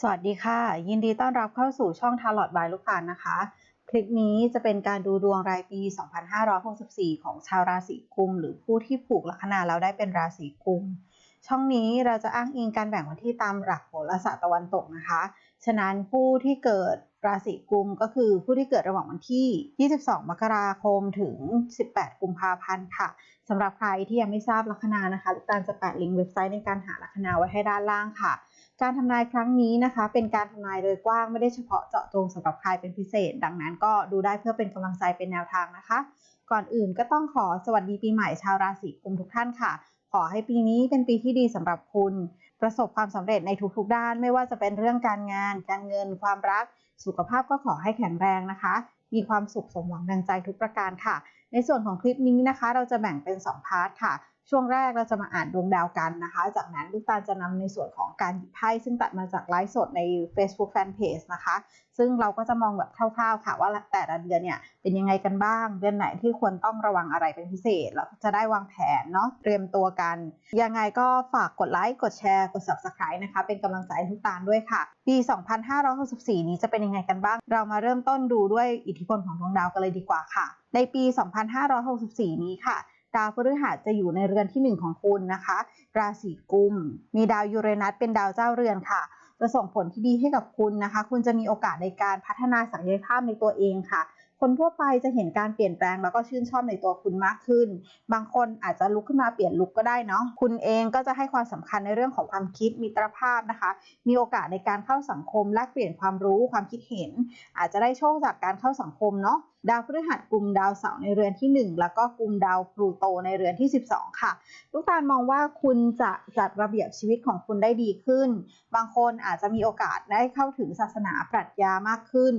สวัสดีค่ะ ยินดีต้อนรับเข้าสู่ช่อง Tarot by ลูกตาลนะคะ คลิปนี้จะเป็นการดูดวงรายปี 2564 ของชาวราศีกุม หรือผู้ที่ผูกลัคนาแล้วได้เป็นราศีกุม ช่องนี้เราจะอ้างอิงการแบ่งวันที่ตามหลักโหราศาสตร์ตะวันตกนะคะ ฉะนั้นผู้ที่เกิดราศีกุมก็คือผู้ที่เกิดระหว่างวันที่ 22 มกราคมถึง 18 กุมภาพันธ์ค่ะสำหรับใครที่ยังไม่ทราบลัคนานะคะลูกตาลจะแปะลิงก์เว็บไซต์ในการหาลัคนาไว้ให้ด้านล่างค่ะ การทำนายครั้งนี้นะคะ เป็นการทำนายโดยกว้างไม่ได้เฉพาะเจาะจงสำหรับใครเป็นพิเศษ ดังนั้นก็ดูได้เพื่อเป็นกำลังใจเป็นแนวทางนะคะ ก่อนอื่นก็ต้องขอสวัสดีปีใหม่ชาวราศีกุมทุกท่านค่ะ ขอให้ปีนี้เป็นปีที่ดีสำหรับคุณ ประสบความสำเร็จในทุกๆด้าน ไม่ว่าจะเป็นเรื่องการงาน การเงิน ความรัก สุขภาพก็ขอให้แข็งแรงนะคะ มีความสุขสมหวังดังใจทุกประการค่ะ ในส่วนของคลิปนี้นะคะ เราจะแบ่งเป็น 2 พาร์ทค่ะ ช่วงแรกเราจะมาอ่านดวงดาวกันนะคะ จากนั้นลูกตาลจะนำในส่วนของการหยิบไพ่ซึ่งตัดมาจากไลฟ์สดใน Facebook Fanpage นะคะ ซึ่งเราก็จะมองแบบคร่าวๆค่ะว่าแต่ละเดือนเนี่ยเป็นยังไงกันบ้าง เดือนไหนที่ควรต้องระวังอะไรเป็นพิเศษแล้วจะได้วางแผนเนาะเตรียมตัวกัน ยังไงก็ฝากกดไลค์กดแชร์กด Subscribe นะคะ เป็นกำลังใจให้ทุกตาลด้วยค่ะ ปี 2564 นี้จะเป็นยังไงกันบ้าง เรามาเริ่มต้นดูด้วยอิทธิพลของดวงดาวกันเลยดีกว่าค่ะ ในปี 2564 นี้ค่ะ ดาวพฤหัสจะอยู่ในเรือนที่ 1 ของคุณนะคะ ราศีกุม มีดาวยูเรนัสเป็นดาวเจ้าเรือนค่ะ จะส่งผลที่ดีให้กับคุณนะคะ คุณจะมีโอกาสในการพัฒนาศักยภาพในตัวเองค่ะ คนทั่วไปจะเห็นการเปลี่ยนแปลงแล้วก็ชื่นชอบในตัวคุณมากขึ้น บางคนอาจจะลุกขึ้นมาเปลี่ยนลุกก็ได้เนาะคุณเองก็จะให้ความสำคัญในเรื่องของความคิดมิตรภาพนะคะ มีโอกาสในการเข้าสังคมแลกเปลี่ยนความรู้ความคิดเห็น อาจจะได้โชคจากการเข้าสังคมเนาะดาวพฤหัสกลุ่มดาวเสาร์ในเรือนที่ 1 แล้วก็กลุ่มดาวพลูโตในเรือนที่ 12 ค่ะ ลูกตาลมองว่าคุณจะจัดระเบียบชีวิตของคุณได้ดีขึ้น บางคนอาจจะมีโอกาสได้เข้าถึงศาสนาปรัชญามากขึ้น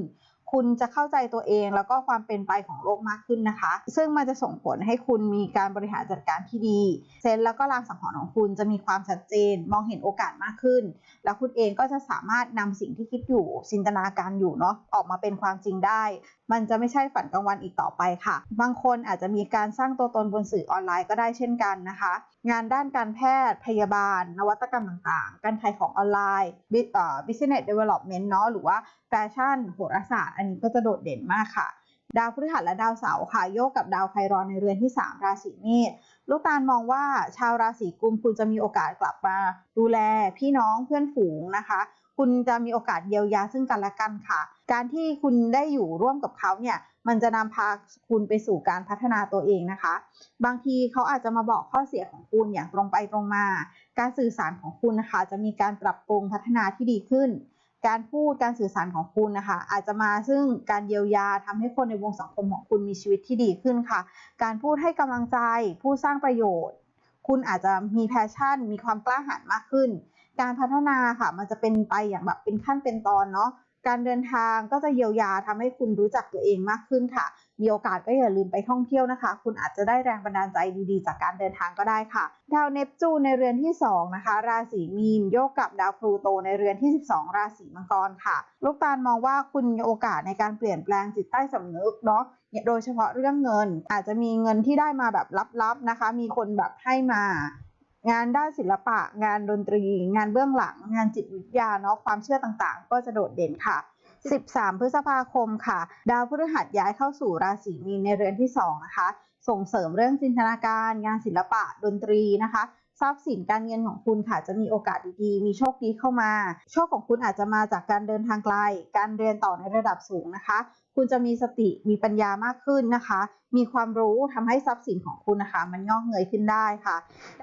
คุณจะเข้าใจตัวเองแล้วก็ความเป็นไปของโลกมากขึ้นนะคะ ซึ่งมันจะส่งผลให้คุณมีการบริหารจัดการที่ดีเซนแล้วก็รางสังหรณ์ของคุณจะมีความชัดเจน มองเห็นโอกาสมากขึ้น แล้วคุณเองก็จะสามารถนำสิ่งที่คิดอยู่จินตนาการอยู่เนาะออกมาเป็นความจริงได้มันจะไม่ใช่ฝันกลางวันอีกต่อไปค่ะ บางคนอาจจะมีการสร้างตัวตนบนสื่อออนไลน์ก็ได้เช่นกันนะคะ งานด้านการแพทย์ พยาบาล นวัตกรรมต่างๆ การขายของออนไลน์ Bus- เอ่อ business development เนาะหรือว่าแฟชั่นโหราศาสตร์ อันนี้ก็จะโดดเด่นมากค่ะ ดาวพฤหัสและดาวเสาร์ค่ะ โยกกับดาวไครอนในเรือนที่ 3 ราศีเมษลูกตาลมองว่าชาวราศีกุมคุณจะมีโอกาสกลับมา ดูแลพี่น้องเพื่อนฝูงนะคะ คุณจะมีโอกาสเยียวยาซึ่งกันและกันค่ะ การที่คุณได้อยู่ร่วมกับเขาเนี่ยมันจะนำพาคุณไปสู่การพัฒนาตัวเองนะคะ บางทีเขาอาจจะมาบอกข้อเสียของคุณอย่างตรงไปตรงมา การสื่อสารของคุณนะคะจะมีการปรับปรุงพัฒนาที่ดีขึ้น การพูดการสื่อสารของคุณนะคะ อาจจะมาซึ่งการเยียวยาทำให้คนในวงสังคมของคุณมีชีวิตที่ดีขึ้นค่ะ การพูดให้กำลังใจพูดสร้างประโยชน์ คุณอาจจะมีแพชชั่น มีความกล้าหาญมากขึ้น การพัฒนาค่ะ มันจะเป็นไปอย่างแบบเป็นขั้นเป็นตอนเนาะการเดินทางก็จะเยียวยาทำให้คุณรู้จักตัวเองมากขึ้นค่ะ มีโอกาสก็อย่าลืมไปท่องเที่ยวนะคะ คุณอาจจะได้แรงบันดาลใจดีๆ จากการเดินทางก็ได้ค่ะ ดาวเนปจูนในเรือนที่ 2 นะคะ ราศีมีนโยกกับดาวพลูโตในเรือนที่ 12 ราศีมังกรค่ะ ลูกตาลมองว่าคุณมีโอกาสในการเปลี่ยนแปลงจิตใต้สำนึกเนาะ โดยเฉพาะเรื่องเงิน อาจจะมีเงินที่ได้มาแบบลับๆนะคะ มีคนแบบให้มา งานด้านศิลปะ งานดนตรี งานเบื้องหลัง งานจิตวิทยาเนาะความเชื่อต่างๆ ก็จะโดดเด่นค่ะ 13 พฤษภาคมค่ะ ดาวพฤหัสย้ายเข้าสู่ราศีมีนในเรือนที่2นะคะ ส่งเสริมเรื่องจินตนาการ งานศิลปะดนตรีนะคะทรัพย์สินการเงินของคุณค่ะจะมีโอกาสดีๆ มีโชคดีเข้ามา โชคของคุณอาจจะมาจากการเดินทางไกล การเรียนต่อในระดับสูงนะคะ คุณจะมีสติมีปัญญามากขึ้นนะคะ มีความรู้ทำให้ทรัพย์สินของคุณนะคะ มันงอกเงยขึ้นได้ค่ะ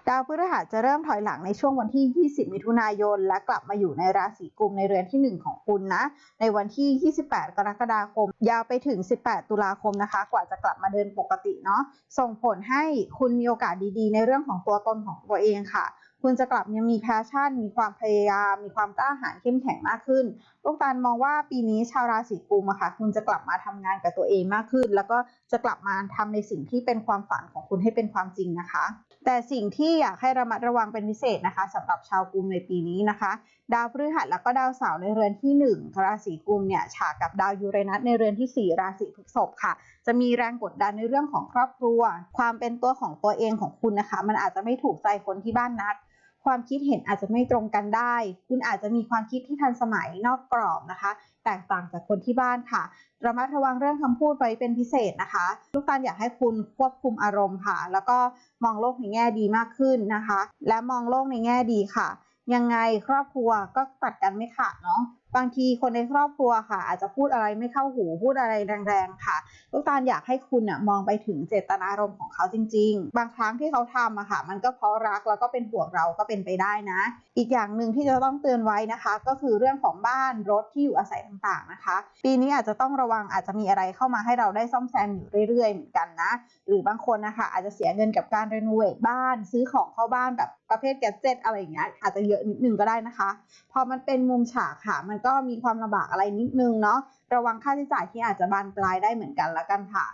ดาวพฤหัสจะเริ่มถอยหลังในช่วงวันที่ 20 มิถุนายน และกลับมาอยู่ในราศีกุมในเรือนทีหนึ่1 ของคุณนะ ในวันที่ 28 กรกฎาคม ยาวไปถึง 18 ตุลาคมนะคะ กว่าจะกลับมาเดินปกติเนาะส่งผลให้คุณมีโอกาสดีๆ ในเรื่องของตัวตนของตัวเองค่ะ คุณจะกลับยังมีแพชชั่น มีความพยายาม มีความกล้าหาญเข้มแข็งมากขึ้นลูกตาลมองว่าปีนี้ชาวราศีกุมอะค่ะ คุณจะกลับมาทำงานกับตัวเองมากขึ้น แล้วก็จะกลับมาทำในสิ่งที่เป็นความฝันของคุณให้เป็นความจริงนะคะ แต่สิ่งที่อยากให้ระมัดระวังเป็นพิเศษนะคะสำหรับชาวกุมในปีนี้นะคะ ดาวพฤหัสแล้วก็ดาวเสาร์ในเรือนที่ 1 ราศีกุมเนี่ยฉากกับดาวยูเรนัสในเรือนที่ 4 ราศีพฤษภค่ะ จะมีแรงกดดันในเรื่องของครอบครัว ความเป็นตัวของตัวเองของคุณนะคะ มันอาจจะไม่ถูกใจคนที่บ้านนัก ความคิดเห็นอาจจะไม่ตรงกันได้ คุณอาจจะมีความคิดที่ทันสมัยนอกกรอบนะคะ แตกต่างจากคนที่บ้านค่ะ ระมัดระวังเรื่องคำพูดไว้เป็นพิเศษนะคะ ลูกตาลอยากให้คุณควบคุมอารมณ์ค่ะ แล้วก็มองโลกในแง่ดีมากขึ้นนะคะ และมองโลกในแง่ดีค่ะ ยังไงครอบครัวก็ตัดกันไม่ขาดเนาะ บางทีคนในครอบครัวค่ะ อาจจะพูดอะไรไม่เข้าหูพูดอะไรแรงๆค่ะลูกตาลอยากให้คุณน่ะมองไปถึงเจตนารมณ์ของเขาจริง ๆ บางครั้งที่เขาทำอะค่ะ มันก็เพราะรักแล้วก็เป็นห่วงเราก็เป็นไปได้นะ อีกอย่างหนึ่งที่จะต้องเตือนไว้นะคะ ก็คือเรื่องของบ้านรถที่อยู่อาศัยต่างๆนะคะ ปีนี้อาจจะต้องระวังอาจจะมีอะไรเข้ามาให้เราได้ซ่อมแซมอยู่เรื่อยๆเหมือนกันนะ หรือบางคนนะคะอาจจะเสียเงินกับการรีโนเวทบ้านซื้อของเข้าบ้านแบบประเภทแกดเจิตอะไรอย่างเงี้ยอาจจะเยอะนิดนึงก็ได้นะคะ พอมันเป็นมุมฉากค่ะมันก็มีความลำบากอะไรนิดนึงเนาะระวังค่าใช้จ่ายที่อาจจะบานปลายได้เหมือนกันละกันค่ะ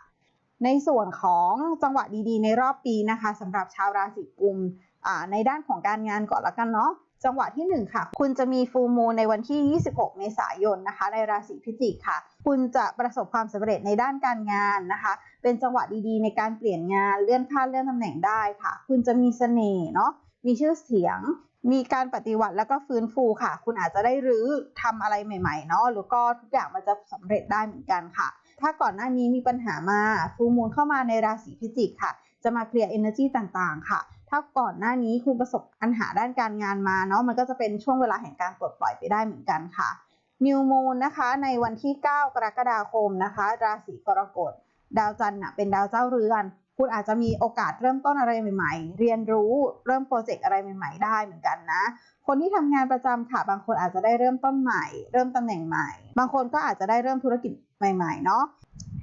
ในส่วนของจังหวะดีๆ ในรอบปีนะคะสำหรับชาวราศีกุมในด้านของการงานก่อนละกันเนาะจังหวะที่ 1 ค่ะ คุณจะมีฟูมูในวันที่ 26 เมษายนนะคะ ในราศีพิจิกค่ะ คุณจะประสบความสำเร็จในด้านการงานนะคะ เป็นจังหวะดีๆ ในการเปลี่ยนงานเลื่อนขั้นเลื่อนตำแหน่งได้ค่ะ คุณจะมีเสน่ห์เนาะมีชื่อเสียง มีการปฏิวัติแล้วก็ฟื้นฟูค่ะ คุณอาจจะได้รื้อทำอะไรใหม่ๆเนาะแล้วก็ทุกอย่างมันจะสำเร็จได้เหมือนกันค่ะ ถ้าก่อนหน้านี้มีปัญหามาฟูมูลเข้ามาในราศีพิจิกค่ะ จะมาเคลียร์ energy ต่างๆ ค่ะ ถ้าก่อนหน้านี้คุณประสบปัญหาด้านการงานมาเนาะมันก็จะเป็นช่วงเวลาแห่งการปลดปล่อยไปได้เหมือนกันค่ะ New Moon นะคะในวันที่ 9 กรกฎาคมนะคะ ราศีกรกฎดาวจันทร์เป็นดาวเจ้าเรือน คุณอาจจะมีโอกาสเริ่มต้นอะไรใหม่ ๆ เรียนรู้เริ่มโปรเจกต์อะไรใหม่ ๆ ได้เหมือนกันนะ คนที่ทำงานประจำค่ะ บางคนอาจจะได้เริ่มต้นใหม่ เริ่มตำแหน่งใหม่ บางคนก็อาจจะได้เริ่มธุรกิจใหม่ๆเนาะ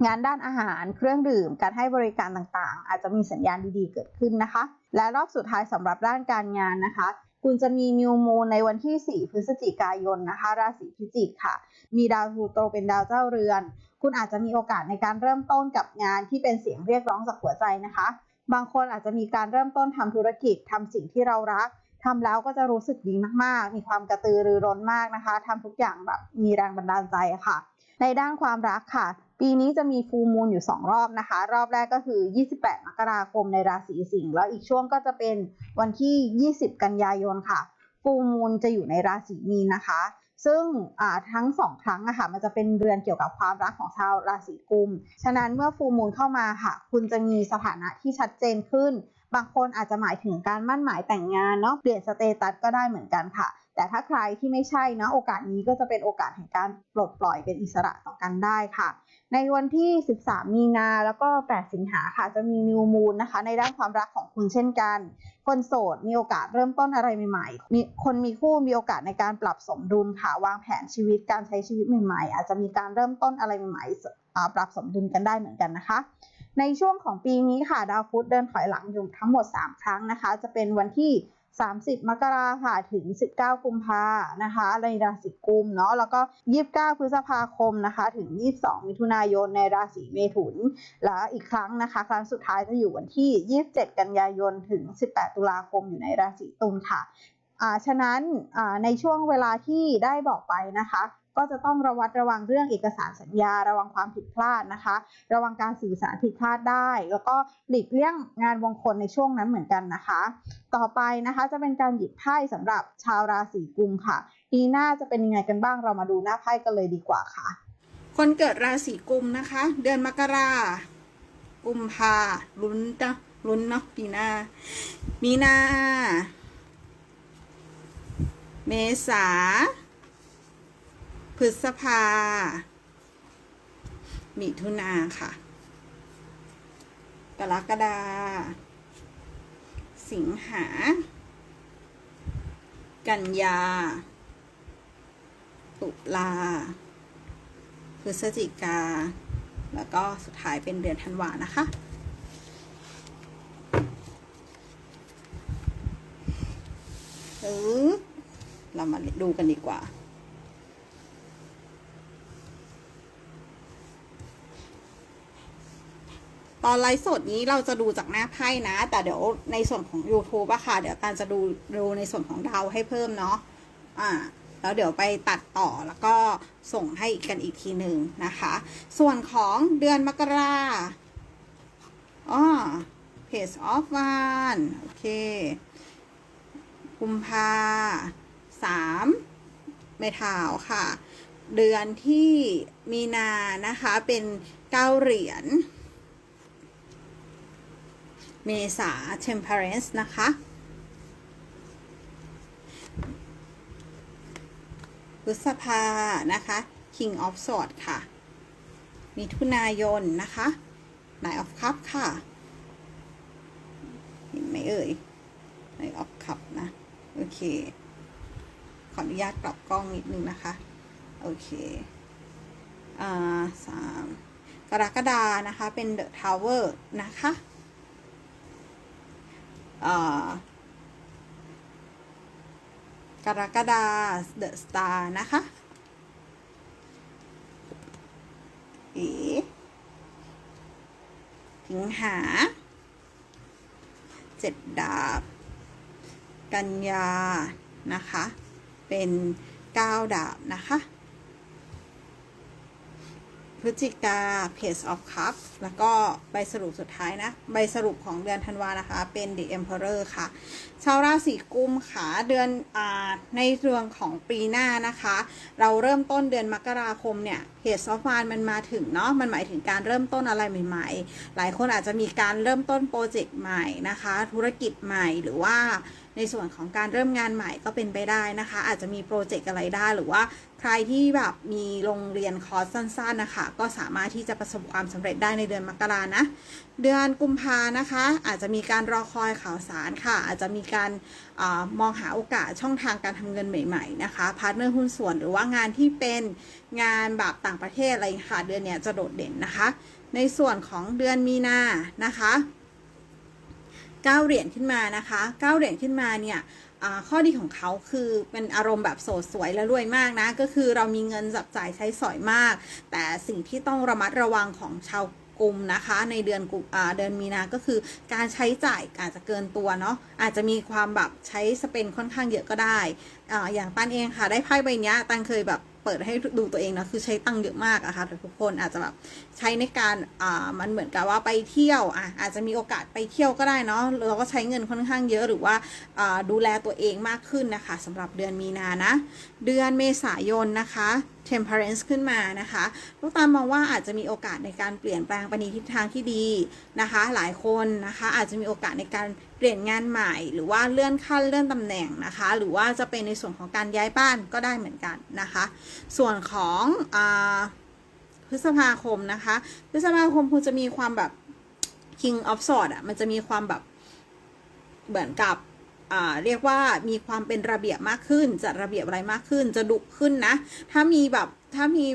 งานด้านอาหารเครื่องดื่ม การให้บริการต่างๆ อาจจะมีสัญญาณดีๆเกิดขึ้นนะคะ และรอบสุดท้ายสำหรับด้านการงานนะคะคุณจะมีนิวโมในวันที่ 4 พฤศจิกายนนะคะ ราศีพิจิกค่ะ มีดาวพลูโตเป็นดาวเจ้าเรือน คุณอาจจะมีโอกาสในการเริ่มต้นกับงานที่เป็นเสียงเรียกร้องจากหัวใจนะคะ บางคนอาจจะมีการเริ่มต้นทำธุรกิจทำสิ่งที่เรารักทำแล้วก็จะรู้สึกดีมากๆ มีความกระตือรือร้นมากนะคะทำทุกอย่างแบบมีแรงบันดาลใจค่ะ ในด้านความรักค่ะ ปีนี้จะมีฟูมูลอยู่ 2 รอบนะคะ รอบแรกก็คือ 28 มกราคมในราศีสิงห์แล้วอีกช่วงก็จะเป็นวันที่ 20 กันยายนค่ะฟูมูลจะอยู่ในราศีมีนนะคะ ซึ่งทั้งสองครั้งอะค่ะมันจะเป็นเดือนเกี่ยวกับความรักของชาวราศีกุม ฉะนั้นเมื่อฟูมูลเข้ามาค่ะ คุณจะมีสถานะที่ชัดเจนขึ้น บางคนอาจจะหมายถึงการมั่นหมายแต่งงานเนาะเปลี่ยนสเตตัสก็ได้เหมือนกันค่ะ แต่ถ้าใครที่ไม่ใช่นะโอกาสนี้ก็จะเป็นโอกาสแห่งการปลดปล่อยเป็นอิสระต่อกันได้ค่ะ ในวันที่ 13 มีนาแล้วก็ 8 สิงหาค่ะจะมีนิวมูนนะคะ ในด้านความรักของคุณเช่นกัน คนโสดมีโอกาสเริ่มต้นอะไรใหม่ๆมีคนมีคู่มีโอกาสในการปรับสมดุลค่ะ วางแผนชีวิตการใช้ชีวิตใหม่ๆ อาจจะมีการเริ่มต้นอะไรใหม่ๆปรับสมดุลกันได้เหมือนกันนะคะในช่วงของปีนี้ค่ะ ดาวพุธเดินถอยหลังอยู่ทั้งหมด 3 ครั้งนะคะ จะเป็นวันที่ 30 มกราค่ะถึง 19 กุมภานะคะในราศีกุมเนาะแล้วก็ 29 พฤษภาคมนะคะถึง 22 มิถุนายนในราศีเมถุน แล้วอีกครั้งนะคะ ครั้งสุดท้ายจะอยู่วันที่ 27 กันยายนถึง 18 ตุลาคมอยู่ในราศีตุลค่ะอ่าฉะนั้นอ่าในช่วงเวลาที่ได้บอกไปนะคะ ก็จะต้องระวัดระวังเรื่องเอกสารสัญญา ระวังความผิดพลาดนะคะ ระวังการสื่อสารผิดพลาดได้ แล้วก็หลีกเลี่ยงงานมงคลในช่วงนั้นเหมือนกันนะคะ ต่อไปนะคะจะเป็นการหยิบไพ่สำหรับชาวราศีกุมค่ะปีหน้าจะเป็นยังไงกันบ้างเรามาดูหน้าไพ่กันเลยดีกว่าค่ะ คนเกิดราศีกุมนะคะ เดือนมกรากุมภาลุ้นนะลุ้นเนาะปีหน้า มีนา เมษา พฤษภา มิถุนาค่ะ กรกฎาสิงหา กันยา ตุลา พฤศจิกา แล้วก็สุดท้ายเป็นเดือนธันวานะคะ เออเรามาดูกันดีกว่า ตอนไลฟ์สดนี้เราจะดูจากหน้าไพ่นะ แต่เดี๋ยวในส่วนของ YouTube อะค่ะ เดี๋ยวการจะดูดูในส่วนของดาวให้เพิ่มเนาะอ่าแล้วเดี๋ยวไปตัดต่อแล้วก็ส่งให้กันอีกทีหนึ่งนะคะ ส่วนของเดือนมกราอ๋อ page of one โอเคคกุมภาสามเมทาวค่ะ เดือนที่มีนานะคะ เป็นเก้าเหรียญ เมษา temperance นะคะ พฤษภา นะคะ king of swords ค่ะ มิถุนายน นะคะ nine of cup ค่ะเห็นไหมเอ่ย nine of cup นะ โอเค ขออนุญาตกลับกล้องนิดนึงนะคะ โอเค อ่าสามกรกฎานะคะ เป็น the tower นะคะ กรกฎา the star นะคะเอสิงหา เจ็ดดาบ กันยา นะคะ เป็นเก้าดาบนะคะ พฤศจิกา Page of Cup แล้วก็ใบสรุปสุดท้ายนะ ใบสรุปของเดือนธันวานะคะ เป็น The Emperor ค่ะ ชาวราศีกุมค่ะเดือนอาในเรื่องของปีหน้านะคะ เราเริ่มต้นเดือนมกราคมเนี่ยเหตุซอฟต์วานมันมาถึงเนาะมันหมายถึงการเริ่มต้นอะไรใหม่ ๆ หลายคนอาจจะมีการเริ่มต้นโปรเจกต์ใหม่นะคะ ธุรกิจใหม่หรือว่า ในส่วนของการเริ่มงานใหม่ก็เป็นไปได้นะคะ อาจจะมีโปรเจกต์อะไรได้หรือว่าใครที่แบบมีโรงเรียนคอร์สสั้นๆนะคะ ก็สามารถที่จะประสบความสำเร็จได้ในเดือนมกรานะ เดือนกุมภานะคะ อาจจะมีการรอคอยข่าวสารค่ะ อาจจะมีการอามองหาโอกาสช่องทางการทำเงินใหม่ๆนะคะพาร์ทเนอร์หุ้นส่วนหรือว่างานที่เป็นงานแบบต่างประเทศอะไรค่ะ เดือนเนี้ยจะโดดเด่นนะคะ ในส่วนของเดือนมีนานะคะ เก้าเหรียญขึ้นมานะคะเก้าเหรียญขึ้นมาเนี่ยข้อดีของเขาคือเป็นอารมณ์แบบโสดสวยและรวยมากนะ ก็คือเรามีเงินจับจ่ายใช้สอยมาก แต่สิ่งที่ต้องระมัดระวังของชาวกลุ่มนะคะในเดือนกุมเดือนมีนาก็คือการใช้จ่ายอาจจะเกินตัวเนาะอาจจะมีความแบบใช้สเปนค่อนข้างเยอะก็ได้อ่าอย่างตันเองค่ะได้ไพ่ใบนี้ตันเคยแบบ เปิดให้ดูตัวเองนะคือใช้ตังค์เยอะมากอะค่ะทุกคนอาจจะแบบใช้ในการอ่ามันเหมือนกับว่าไปเที่ยวอะอาจจะมีโอกาสไปเที่ยวก็ได้เนาะเราก็ใช้เงินค่อนข้างเยอะหรือว่าอ่าดูแลตัวเองมากขึ้นนะคะสำหรับเดือนมีนานะ เดือนเมษายนนะคะ temperance ขึ้นมานะคะลูกตาลมองว่าอาจจะมีโอกาสในการเปลี่ยนแปลงไปในทิศทางที่ดีนะคะ หลายคนนะคะอาจจะมีโอกาสในการ ลี่ยนงานใหม่ หรือว่าเลื่อนขั้นเลื่อนตำแหน่งนะคะ หรือว่าจะเป็นในส่วนของการย้ายบ้านก็ได้เหมือนกันนะคะ ส่วนของอพฤษภาคมนะคะ พฤษภาคมคุณจะมีความแบบ king of swords อะมันจะมีความแบบเหมือนกับเรียกว่ามีความเป็นระเบียบมากขึ้นจัดระเบียบอะไรมากขึ้น จะดุขึ้นนะ ถ้ามีแบบถ้ามี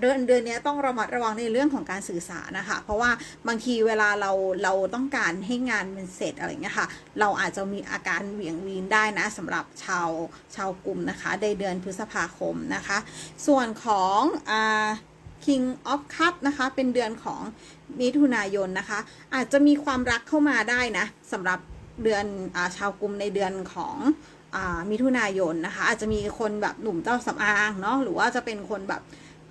เดือนเดือนนี้ต้องระมัดระวังในเรื่องของการสื่อสารนะคะ เพราะว่าบางทีเวลาเราเราต้องการให้งานมันเสร็จอะไรเงี้ยค่ะ เราอาจจะมีอาการเหวี่ยงวีนได้นะสำหรับชาวชาวกลุ่มนะคะในเดือนพฤษภาคมนะคะ ส่วนของอ่า King of Cup นะคะ เป็นเดือนของมิถุนายนนะคะ อาจจะมีความรักเข้ามาได้นะสำหรับเดือนอาชาวกลุ่มในเดือนของอมิถุนายนนะคะ อาจจะมีคนแบบหนุ่มเจ้าสำอางเนาะหรือว่าจะเป็นคนแบบ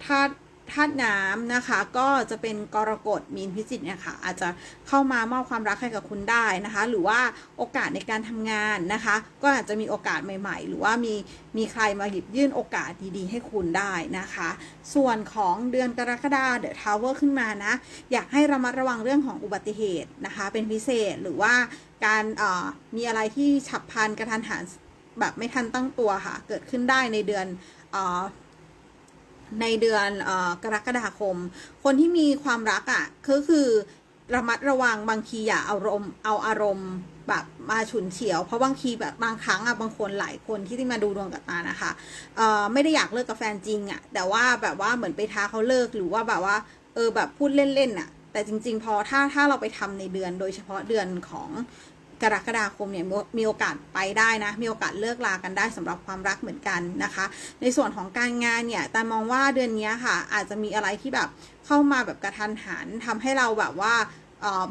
ธาตุธาตุน้ำนะคะ ก็จะเป็นกรกฎมีนพิจิกเนี่ยค่ะ อาจจะเข้ามามอบความรักให้กับคุณได้นะคะ หรือว่าโอกาสในการทำงานนะคะ ก็อาจจะมีโอกาสใหม่ ๆ หรือว่ามีมีใครมาหยิบยื่นโอกาสดีๆ ให้คุณได้นะคะ ส่วนของเดือนกรกฎาเดอะทาวเวอร์ขึ้นมานะ อยากให้ระมัดระวังเรื่องของอุบัติเหตุนะคะ เป็นพิเศษหรือว่าการมีอะไรที่ฉับพลันกระทันหันแบบไม่ทันตั้งตัวค่ะ เกิดขึ้นได้ในเดือนอ ในเดือนอกรกฎาคม คนที่มีความรักอะ่ะก็คือระมัดระวังบางทีอย่าเอาอารมณ์เอาอารมณ์แบบมาฉุนเฉียว เพราะบางทีแบบบางครั้งอะบางคนหลายคนที่ที่มาดูดวงกับตานะคะเอ่อไม่ได้อยากเลิกกับแฟนจริงอะแต่ว่าแบบว่าเหมือนไปท้าเขาเลิกหรือว่าแบบว่าเออแบบพูดเล่นๆอะแต่จริง ๆ พอถ้าถ้าเราไปทำในเดือนโดยเฉพาะเดือนของ กรกฎาคมเนี่ยมีโอกาสไปได้นะ มีโอกาสเลิกลากันได้สำหรับความรักเหมือนกันนะคะ ในส่วนของการงานเนี่ยแต่มองว่าเดือนนี้ค่ะ อาจจะมีอะไรที่แบบเข้ามาแบบกระทันหันทำให้เราแบบว่า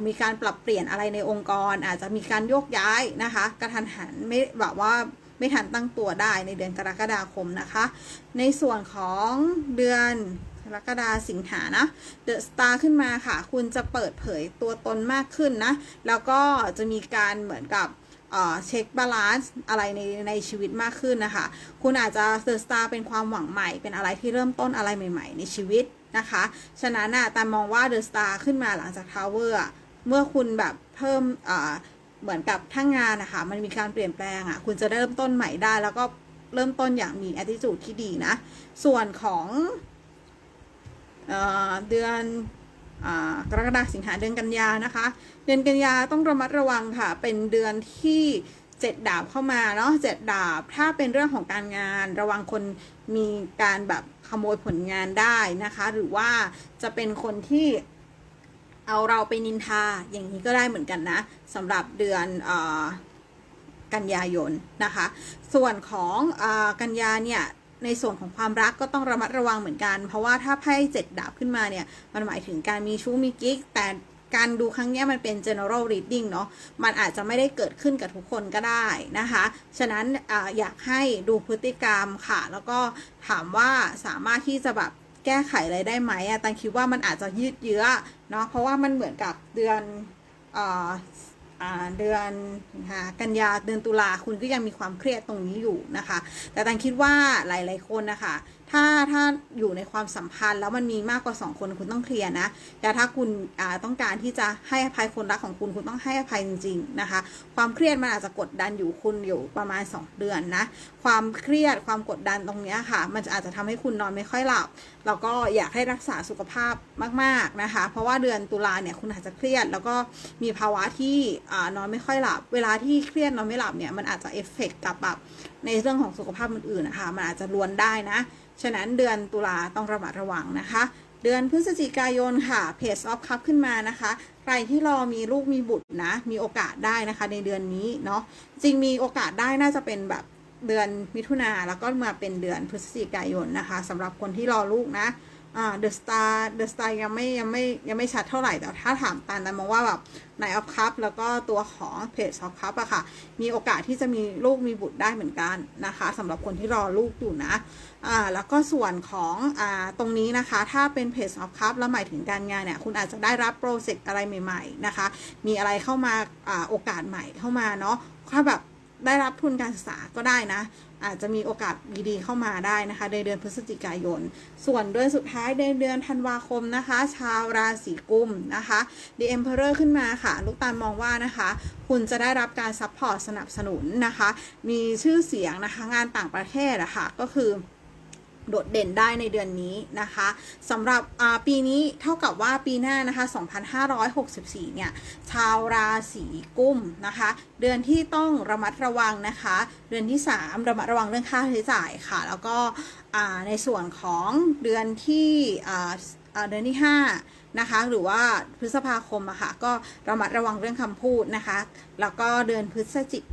มีการปรับเปลี่ยนอะไรในองค์กร อาจจะมีการโยกย้ายนะคะ กระทันหันไม่แบบว่าไม่ทันตั้งตัวได้ในเดือนกรกฎาคมนะคะ ในส่วนของเดือน กรกฎาสิงหานะเดอะสตาร์ขึ้นมาค่ะ คุณจะเปิดเผยตัวตนมากขึ้นนะ แล้วก็จะมีการเหมือนกับเช็คบาลานซ์อะไรในในชีวิตมากขึ้นนะคะ คุณอาจจะเดอะสตาร์เป็นความหวังใหม่ เป็นอะไรที่เริ่มต้นอะไรใหม่ ๆ ในชีวิตนะคะ ฉะนั้นน่ะตามมองว่าเดอะสตาร์ขึ้นมาหลังจากทาวเวอร์เมื่อคุณแบบเพิ่มเหมือนกับทั้งงานนะคะ มันมีการเปลี่ยนแปลงอะคุณจะเริ่มต้นใหม่ได้ แล้วก็เริ่มต้นอย่างมี attitude ที่ดีนะ ส่วนของ เเดือนอกรกฎาสิงหาเดือนกันยานะคะ เดือนกันยาต้องระมัดระวังค่ะ เป็นเดือนที่เจ็ดดาบเข้ามาเนาะเจ็ดดาบ ถ้าเป็นเรื่องของการงานระวังคนมีการแบบขโมยผลงานได้นะคะ หรือว่าจะเป็นคนที่เอาเราไปนินทาอย่างนี้ก็ได้เหมือนกันนะสำหรับเดือนอกันยายนนะคะ ส่วนของอกันยาเนี่ย ในส่วนของความรักก็ต้องระมัดระวังเหมือนกัน เพราะว่าถ้าไพ่เจ็ดดาบขึ้นมาเนี่ย มันหมายถึงการมีชู้มีกิ๊กแต่การดูครั้งนี้มันเป็น general reading เนาะ มันอาจจะไม่ได้เกิดขึ้นกับทุกคนก็ได้นะคะ ฉะนั้นออยากให้ดูพฤติกรรมค่ะ แล้วก็ถามว่าสามารถที่จะแบบแก้ไขอะไรได้ไหมอะตันคิดว่ามันอาจจะยืดเยื้อเนาะ เพราะว่ามันเหมือนกับเดือนอ เดือนกันยาเดือนตุลาคุณก็ยังมีความเครียดตรงนี้อยู่นะคะ แต่ตันคิดว่าหลาย ๆ คนนะคะ ถ้าถ้าอยู่ในความสัมพันธ์ แล้วมันมีมากกว่าสองคนคุณต้องเคลียร์นะแต่ถ้าคุณต้องการที่จะให้อภัยคนรักของคุณคุณต้องให้อภัยจริงๆนะคะ ความเครียดมันอาจจะกดดันอยู่คุณอยู่ประมาณ 2 เดือนนะความเครียดความกดดันตรงนี้ค่ะ มันจะอาจจะทำให้คุณนอนไม่ค่อยหลับแล้วก็อยากให้รักษาสุขภาพมาก ๆนะคะ เพราะว่าเดือนตุลาเนี่ยคุณอาจจะเครียด แล้วก็มีภาวะที่อนอนไม่ค่อยหลับ เวลาที่เครียดนอนไม่หลับเนี่ยมันอาจจะเอฟเฟกต์กับแบบในเรื่องของสุขภาพอื่นๆนะคะมันอาจจะรวนได้นะ ฉะนั้นเดือนตุลาต้องระมัดระวังนะคะ เดือนพฤศจิกายนค่ะเพจออฟคัพขึ้นมานะคะ ใครที่รอมีลูกมีบุตรนะ มีโอกาสได้นะคะในเดือนนี้เนาะจริงมีโอกาสได้น่าจะเป็นแบบเดือนมิถุนาแล้วก็มาเป็นเดือนพฤศจิกายนนะคะสำหรับคนที่รอลูกนะ อ่าเดอะสตาร์เดอะสตาร์ยังไม่ยังไม่ยังไม่ชัดเท่าไหร่ แต่ถ้าถามตาลตันมองว่าแบบในออฟคัพแล้วก็ตัวของเพจออฟคัพอะค่ะ มีโอกาสที่จะมีลูกมีบุตรได้เหมือนกันนะคะสำหรับคนที่รอลูกอยู่นะอ่าแล้วก็ส่วนของอ่าตรงนี้นะคะ ถ้าเป็นเพจออฟคัพแล้วหมายถึงการงานเนี่ย คุณอาจจะได้รับโปรเจกต์อะไรใหม่ ๆนะคะ มีอะไรเข้ามาอ่าโอกาสใหม่เข้ามาเนาะถ้าแบบได้รับทุนการศึกษาก็ได้นะ อาจจะมีโอกาสดีๆเข้ามาได้นะคะในเดือนพฤศจิกายน ส่วนเดือนสุดท้ายในเดือนธันวาคมนะคะ ชาวราศีกุมนะคะ The Emperor ขึ้นมาค่ะ ลูกตาลมองว่านะคะ คุณจะได้รับการซัพพอร์ตสนับสนุนนะคะ มีชื่อเสียงนะคะ งานต่างประเทศอะค่ะก็คือ โดดเด่นได้ในเดือนนี้นะคะสำหรับปีนี้เท่ากับว่าปีหน้านะคะ2564 เนี่ย ชาวราศีกุมนะคะ เดือนที่ต้องระมัดระวังนะคะ เดือนที่ 3 ระมัดระวังเรื่องค่าใช้จ่ายค่ะ แล้วก็ในส่วนของเดือนที่เดือนที่ 5 นะคะ หรือว่าพฤษภาคมอะค่ะก็ระมัดระวังเรื่องคำพูดนะคะ แล้วก็เดือนพฤศจิก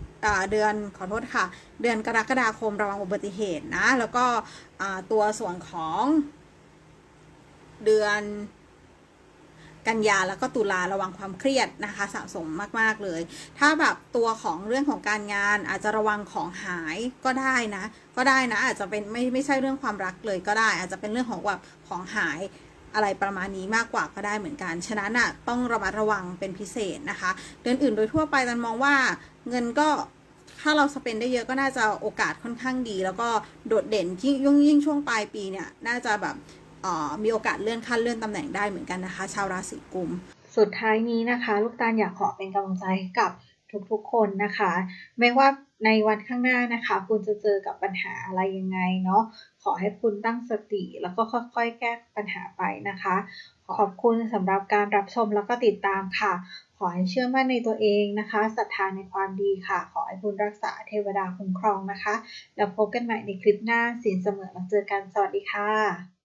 เดือนขอโทษค่ะ เดือนกรกฎาคมระวังอุบัติเหตุนะ แล้วก็ตัวส่วนของเดือนกันยาแล้วก็ตุลาระวังความเครียดนะคะสะสมมากๆเลย ถ้าแบบตัวของเรื่องของการงานอาจจะระวังของหายก็ได้นะ ก็ได้นะ อาจจะเป็นไม่ไม่ใช่เรื่องความรักเลยก็ได้ อาจจะเป็นเรื่องของแบบของหายอะไรประมาณนี้มากกว่าก็ได้เหมือนกัน ฉะนั้นอะต้องระมัดระวังเป็นพิเศษนะคะ เดือนอื่นโดยทั่วไปตันมองว่า เงินก็ถ้าเราสเปนได้เยอะก็น่าจะโอกาสค่อนข้างดี แล้วก็โดดเด่นที่ยิ่งยิ่งช่วงปลายปีเนี่ย น่าจะแบบมีโอกาสเลื่อนขั้นเลื่อนตำแหน่งได้เหมือนกันนะคะ ชาวราศีกุม สุดท้ายนี้นะคะ ลูกตาลอยากขอเป็นกำลังใจกับทุกๆคนนะคะ ไม่ว่าในวันข้างหน้านะคะ คุณจะเจอกับปัญหาอะไรยังไงเนาะขอให้คุณตั้งสติแล้วก็ค่อยๆ แก้ปัญหาไปนะคะ ขอบคุณสำหรับการรับชมแล้วก็ติดตามค่ะ ขอให้เชื่อมั่นในตัวเองนะคะศรัทธาในความดีค่ะ ขอให้คุณรักษาเทวดาคุ้มครองนะคะ แล้วพบกันใหม่ในคลิปหน้าสินเสมอแล้วเจอกันสวัสดีค่ะ